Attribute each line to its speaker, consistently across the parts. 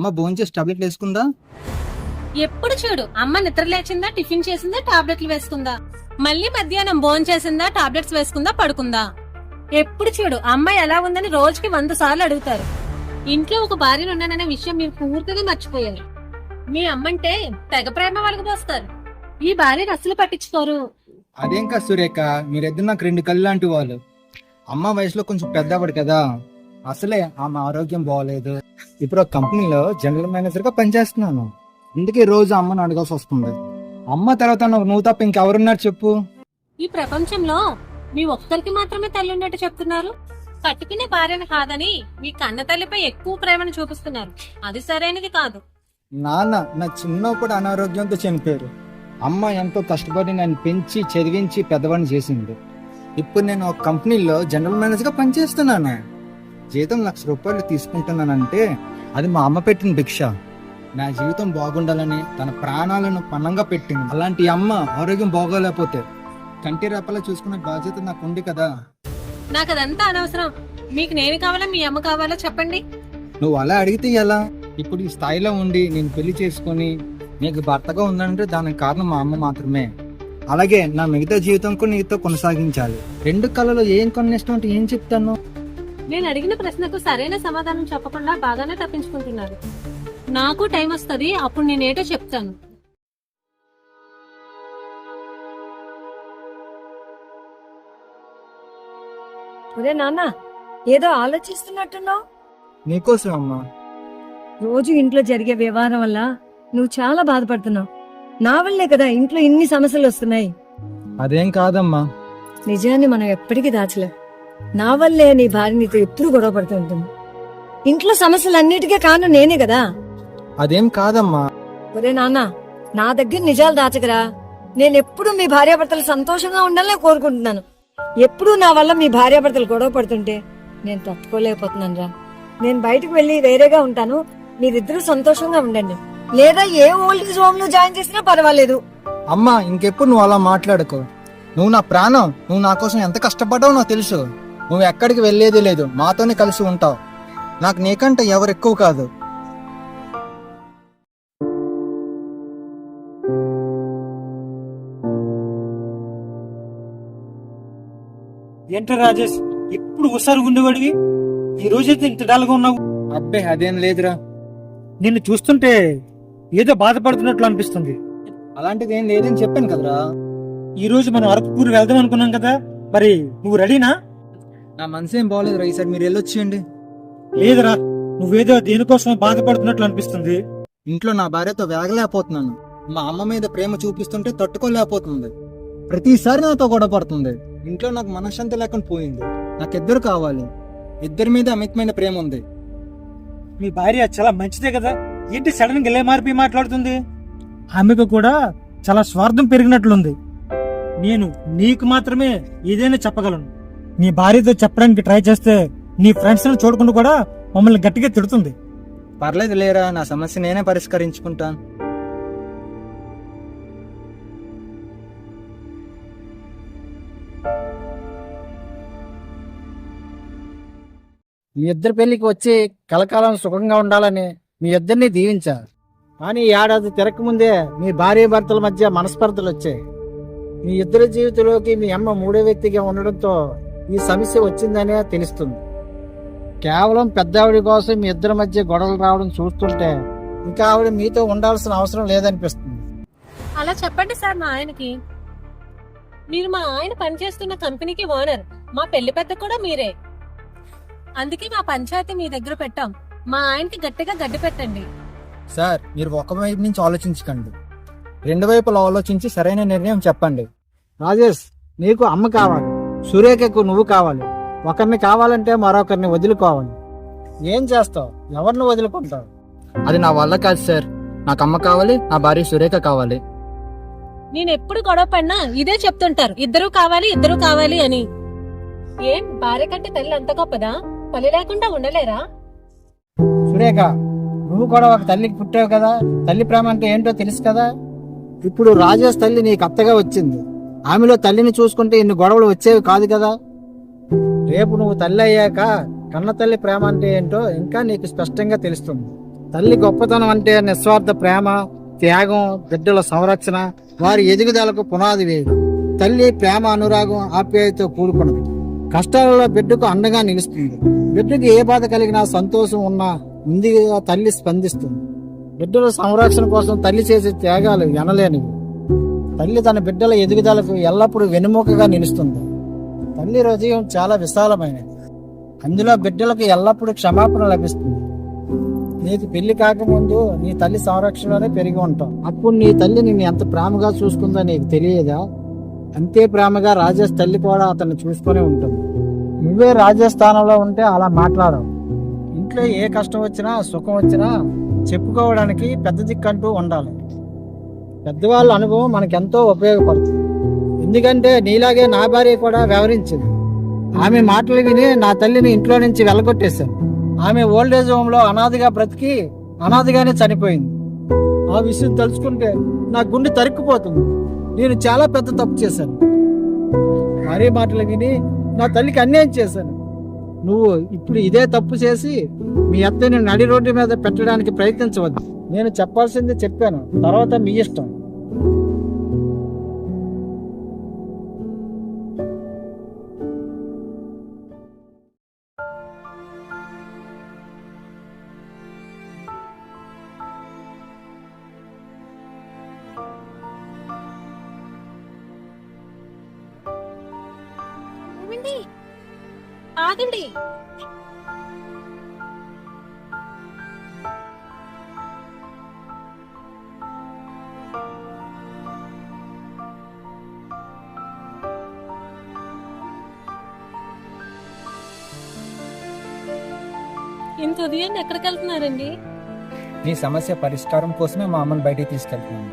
Speaker 1: అమ్మ భోంచేసి టాబ్లెట్లు వేసుకుందా?
Speaker 2: ఎప్పుడు చూడు అమ్మ నిద్ర లేచిందా టిఫిన్ చేసిందా టాబ్లెట్లు వేసుకుందా? మళ్ళీ మధ్యాహ్నం భోజనం చేసిందా టాబ్లెట్స్ వేసుకుందా పడుకుందా? ఎప్పుడు చూడు అమ్మ ఎలా ఉందని రోజుకి వంద సార్లు అడుగుతారు. ఇంట్లో ఒక భార్యను ఉన్నాననే విషయం మీరు పూర్తిగా మర్చిపోయారు. మీ అమ్మంటే తెగ ప్రేమ వాళ్ళకి పోస్తారు. ఈ భార్యను అస్సలు పట్టించుకోరు.
Speaker 1: అదేం కాదు సురేఖ మీరిద్దరు నాకు రెండు కళ్ళు లాంటి వాళ్ళు. అమ్మ వయసులో కొంచెం పెద్దవాడు కదా. అసలే ఆమె ఆరోగ్యం బాగోలేదు ఇప్పుడు కంపెనీలో జనరల్ మేనేజర్గా పనిచేస్తున్నాను. అందుకే రోజు అమ్మని అడగాల్సి వస్తుంది. అమ్మ తర్వాత నువ్వు తప్ప ఇంకెవరున్నారు చెప్పు.
Speaker 2: ఈ ప్రపంచంలో మీ ఒక్కరికి మాత్రమే తల్లి ఉన్నట్టు చెప్తున్నారు. కట్టుకునే భార్యను కాదని మీ కన్న తల్లిపై ఎక్కువ ప్రేమను చూపిస్తున్నారు. అది సరైనది కాదు.
Speaker 1: నాన్న నా చిన్నప్పుడు అనారోగ్యంతో చనిపోయారు. అమ్మ ఎంతో కష్టపడి నన్ను పెంచి చదివించి పెద్దవాడిని చేసింది. ఇప్పుడు నేను ఒక కంపెనీలో జనరల్ మేనేజర్గా పనిచేస్తున్నాను. జీతం లక్ష రూపాయలు తీసుకుంటున్నానంటే అది మా అమ్మ పెట్టిన భిక్ష. నా జీవితం బాగుండాలని తన ప్రాణాలను పణంగా పెట్టింది. అలాంటి అమ్మ ఆరోగ్యం బాగోలేకపోతే కంటి రెప్పలా చూసుకునే బాధ్యత నాకు ఉంది కదా.
Speaker 2: నాకు అదంతా అనవసరం. మీకు నేను కావాలా మీ అమ్మ కావాలా చెప్పండి.
Speaker 1: నువ్వు అలా అడిగితే ఎలా? ఇప్పుడు ఈ స్థాయిలో ఉండి నేను పెళ్ళి చేసుకొని నీకు భర్తగా ఉందంటే దానికి కారణం మా అమ్మ మాత్రమే. అలాగే నా మిగతా జీవితం కూడా నీతో కొనసాగించాలి. రెండు కళలో ఏం కొన్ని ఇష్టం అంటే ఏం చెప్తాను?
Speaker 2: నేను అడిగిన ప్రశ్నకు సరైన సమాధానం చెప్పకుండా బాగానే తప్పించుకుంటున్నారు. నాకు టైం వస్తుంది అప్పుడు నేనేటో చెప్తాను.
Speaker 3: ఒరే నాన్న ఏదో ఆలోచిస్తున్నట్టున్నావు?
Speaker 1: నీకోసం అమ్మా.
Speaker 3: రోజు ఇంట్లో జరిగే వ్యవహారం వల్ల నువ్వు చాలా బాధపడుతున్నావు. నా వల్లే కదా ఇంట్లో ఇన్ని సమస్యలు వస్తున్నాయి.
Speaker 1: అదేం కాదమ్మా.
Speaker 3: నిజాన్ని మనం ఎప్పటికీ దాచలేం. నా వల్లే నీ భార్య నీతో ఎప్పుడు గొడవ పడుతూ ఉంటుంది. ఇంట్లో సమస్యలన్నిటికీ కారణం నేనే కదా.
Speaker 1: అదేం కాదమ్మా.
Speaker 3: ఒరే నాన్న నా దగ్గర నిజాలు దాచకరా. నేను ఎప్పుడు మీ భార్యాభర్తలు సంతోషంగా ఉండాలని కోరుకుంటున్నాను. ఎప్పుడు నా వల్ల మీ భార్యాభర్తలు గొడవ పడుతుంటే నేను తట్టుకోలేకపోతున్నాను రా. నేను బయటకు వెళ్ళి వేరేగా ఉంటాను. మీరిద్దరూ సంతోషంగా ఉండండి. లేదా ఏ ఓల్డ్ హోమ్లో జాయిన్ చేసినా పర్వాలేదు.
Speaker 1: అమ్మా ఇంకెప్పుడు నువ్వు అలా మాట్లాడుకో. నువ్వు నా ప్రాణం నువ్వు నా కోసం ఎంత కష్టపడ్డావో నాకు తెలుసు. నువ్వు ఎక్కడికి వెళ్ళేది లేదు. మాతోనే కలిసి ఉంటావు. నాకు నీకంటే ఎవరు ఎక్కువ కాదు.
Speaker 4: ఏంట్రా రాజేష్? ఎప్పుడు ఉసారు ఉండేవాడివి? ఈ రోజైతే ఇంత డల్గా ఉన్నావు.
Speaker 1: అబ్బే అదేం లేదురా.
Speaker 4: నిన్ను చూస్తుంటే ఏదో బాధపడుతున్నట్లు అనిపిస్తుంది.
Speaker 1: అలాంటిది ఏం లేదని చెప్పాను కదరా.
Speaker 4: ఈ రోజు మనం అరకుపూరి వెళ్దాం అనుకున్నాం కదా. మరి నువ్వు రెడీనా?
Speaker 1: నా మనసు ఏం బాగోలేదురా ఈసారి మీరు వెళ్ళొచ్చేయండి.
Speaker 4: లేదురా నువ్వేదో దేనికోసం బాధపడుతున్నట్లు అనిపిస్తుంది.
Speaker 1: ఇంట్లో నా భార్యతో వేగలేకపోతున్నాను మా అమ్మ మీద ప్రేమ చూపిస్తుంటే తట్టుకోలేకపోతుంది. ప్రతిసారి నాతో గొడవ పడుతుంది. ఇంట్లో నాకు మనశ్శాంతి లేకుండా పోయింది. నాకు ఇద్దరు కావాలి. ఇద్దరి మీద అమితమైన ప్రేమ ఉంది.
Speaker 4: మీ భార్య చాలా మంచిదే కదా? ఏంటి సడన్గా ఇలా మారిపోయి మాట్లాడుతుంది? ఆమెకు కూడా చాలా స్వార్థం పెరిగినట్లుంది. నేను నీకు మాత్రమే ఏదైనా చెప్పగలను. నీ భార్యతో చెప్పడానికి ట్రై చేస్తే నీ ఫ్రెండ్స్ చూడకుండా కూడా మమ్మల్ని గట్టిగా తిడుతుంది.
Speaker 1: పర్లేదు లేరా నా సమస్య నేనే పరిష్కరించుకుంటాను.
Speaker 5: మీ ఇద్దరి పెళ్ళికి వచ్చి కలకాలం సుఖంగా ఉండాలని మీ ఇద్దరిని దీవించారు కానీ ఈ ఏడాది తిరగకముందే మీ భార్య భర్తల మధ్య మనస్పర్ధలు వచ్చాయి. మీ ఇద్దరి జీవితంలోకి మీ అమ్మ మూడో వ్యక్తిగా ఉండడంతో ఈ సమస్య వచ్చిందనే తెలుస్తుంది. కేవలం పెద్దావిడి కోసం మీ ఇద్దరి మధ్య గొడవలు రావడం చూస్తుంటే ఇంకా ఆవిడ మీతో ఉండాల్సిన అవసరం లేదనిపిస్తుంది.
Speaker 2: అలా చెప్పండి సార్ మా ఆయనకి. మీరు మా ఆయన పనిచేస్తున్న కంపెనీకి ఓనర్. మా పెళ్ళి పెద్ద కూడా మీరే. అందుకే మా పంచాయతీ మీ దగ్గర పెట్టాం. మా ఆయనకి గట్టిగా గడ్డి పెట్టండి.
Speaker 1: సార్ మీరు ఒక వైపు నుంచి ఆలోచించకండి. రెండు వైపులా ఆలోచించి సరైన నిర్ణయం చెప్పండి.
Speaker 5: రాజేష్ నీకు అమ్మ కావాలి. సురేఖకు నువ్వు కావాలి. ఒకరిని కావాలంటే మరొకరిని వదులుకోవాలి. ఏం చేస్తావు? ఎవరిని వదులుకుంటావు?
Speaker 1: అది నా వల్ల కాదు సార్. నాకు అమ్మ కావాలి నా భార్య సురేఖ కావాలి.
Speaker 2: నేను ఎప్పుడు గొడవ పడినా ఇదే చెప్తుంటారు. ఇద్దరు కావాలి ఇద్దరు కావాలి అని. ఏం? భార్య కంటే తల్లి అంత గొప్పదా? తల్లి లేకుండా ఉండలేరా?
Speaker 5: సురేఖ నువ్వు కూడా ఒక తల్లికి పుట్టావు కదా. తల్లి ప్రేమ అంటే ఏంటో తెలుసు కదా? ఇప్పుడు రాజేష్ తల్లి నీకు అత్తగా వచ్చింది. ఆమెలో తల్లిని చూసుకుంటే ఇన్ని గొడవలు వచ్చేవి కాదు కదా. రేపు నువ్వు తల్లి అయ్యాక కన్న తల్లి ప్రేమ అంటే ఏంటో ఇంకా నీకు స్పష్టంగా తెలుస్తుంది. తల్లి గొప్పతనం అంటే నిస్వార్థ ప్రేమ త్యాగం బిడ్డల సంరక్షణ వారి ఎదుగుదలకు పునాది వేయడం. తల్లి ప్రేమ అనురాగం ఆప్యాయతో కూడుకున్నది. కష్టాలలో బిడ్డకు అండగా నిలుస్తుంది. బిడ్డకు ఏ బాధ కలిగినా సంతోషం ఉన్నా ముందుగా తల్లి స్పందిస్తుంది. బిడ్డల సంరక్షణ కోసం తల్లి చేసే త్యాగాలు ఎనలేనివి. తల్లి తన బిడ్డల ఎదుగుదలకు ఎల్లప్పుడూ వెనుముకగా నిలుస్తుంది. తల్లి హృదయం చాలా విశాలమైనది. అందులో బిడ్డలకు ఎల్లప్పుడూ క్షమాపణ లభిస్తుంది. నీకు పెళ్ళి కాకముందు నీ తల్లి సంరక్షణలోనే పెరిగి ఉంటాం అప్పుడు నీ తల్లి నిన్ను ఎంత ప్రేమగా చూసుకుందో నీకు తెలియదా? అంతే ప్రేమగా రాజేష్ తల్లి కూడా అతన్ని చూసుకొని ఉంటుంది. నువ్వే రాజస్థానంలో ఉంటే అలా మాట్లాడవు. ఇంట్లో ఏ కష్టం వచ్చినా సుఖం వచ్చినా చెప్పుకోవడానికి పెద్ద దిక్కంటూ ఉండాలి. పెద్దవాళ్ళ అనుభవం మనకెంతో ఉపయోగపడుతుంది. ఎందుకంటే నీలాగే నా భార్య కూడా వ్యవహరించింది. ఆమె మాటలు విని నా తల్లిని ఇంట్లో నుంచి వెళ్ళగొట్టేశాను. ఆమె ఓల్డేజ్ ఏజ్ హోమ్లో అనాథగా బ్రతికి అనాథగానే చనిపోయింది. ఆ విషయం తలుచుకుంటే నా గుండె తరుక్కుపోతుంది. నేను చాలా పెద్ద తప్పు చేశాను. భార్య మాటలు విని నా తల్లికి అన్యాయం చేశాను. నువ్వు ఇప్పుడు ఇదే తప్పు చేసి మీ అత్తని నడి రోడ్డు మీద పెట్టడానికి ప్రయత్నించవద్దు. నేను చెప్పాల్సింది చెప్పాను. తర్వాత మీ ఇష్టం.
Speaker 2: ఆగండి. ఇంత ఉదయాన్నే ఎక్కడికి వెళ్తున్నారండి?
Speaker 1: నీ సమస్య పరిష్కారం కోసమే మా అమ్మని బయటికి తీసుకెళ్తున్నాను.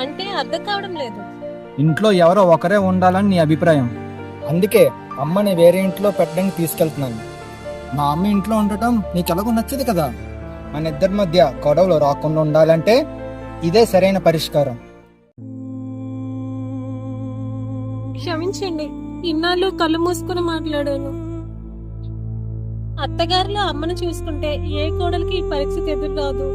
Speaker 2: అంటే అర్థం కావడం లేదు.
Speaker 1: ఇంట్లో ఎవరో ఒకరే ఉండాలని నీ అభిప్రాయం. అందుకే అమ్మని వేరే ఇంట్లో పెట్టడానికి తీసుకెళ్తున్నాను. మా అమ్మ ఇంట్లో ఉండటం నీకు ఎలాగో నచ్చదు కదా. మన ఇద్దరి మధ్య గొడవలు రాకుండా ఉండాలంటే ఇదే సరైన పరిష్కారం.
Speaker 2: క్షమించండి ఇన్నాళ్ళు కళ్ళు మూసుకుని మాట్లాడాను. అత్తగారిలో అమ్మను చూసుకుంటే ఏ కోడలికి ఈ పరిస్థితి ఎదురు రాదు?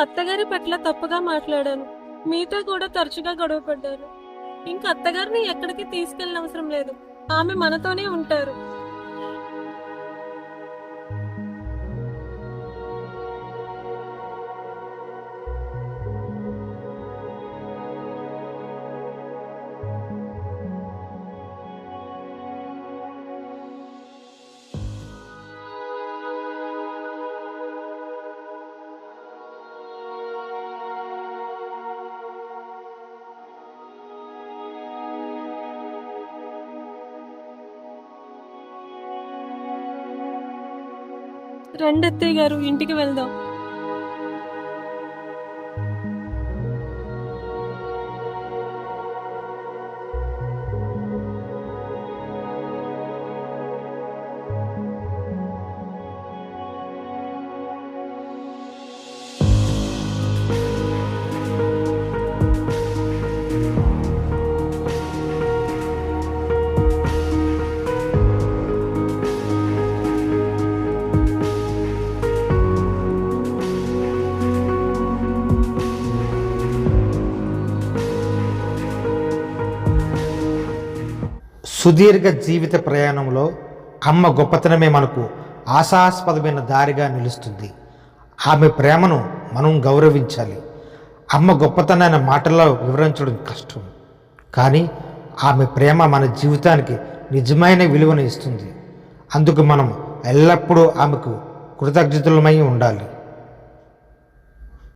Speaker 2: అత్తగారి పట్ల తప్పుగా మాట్లాడాను. మీతో కూడా తరచుగా గొడవ పడ్డాను. ఇంకా అత్తగారిని ఎక్కడికి తీసుకెళ్ళిన అవసరం లేదు. ఆమె మనతోనే ఉంటారు. రండి అత్తయ్య గారు ఇంటికి వెళ్దాం.
Speaker 6: సుదీర్ఘ జీవిత ప్రయాణంలో అమ్మ గొప్పతనమే మనకు ఆశాస్పదమైన దారిగా నిలుస్తుంది. ఆమె ప్రేమను మనం గౌరవించాలి. అమ్మ గొప్పతనాన్ని మాటల్లో వివరించడం కష్టం. కానీ ఆమె ప్రేమ మన జీవితానికి నిజమైన విలువను ఇస్తుంది. అందుకు మనం ఎల్లప్పుడూ ఆమెకు కృతజ్ఞతలమై ఉండాలి.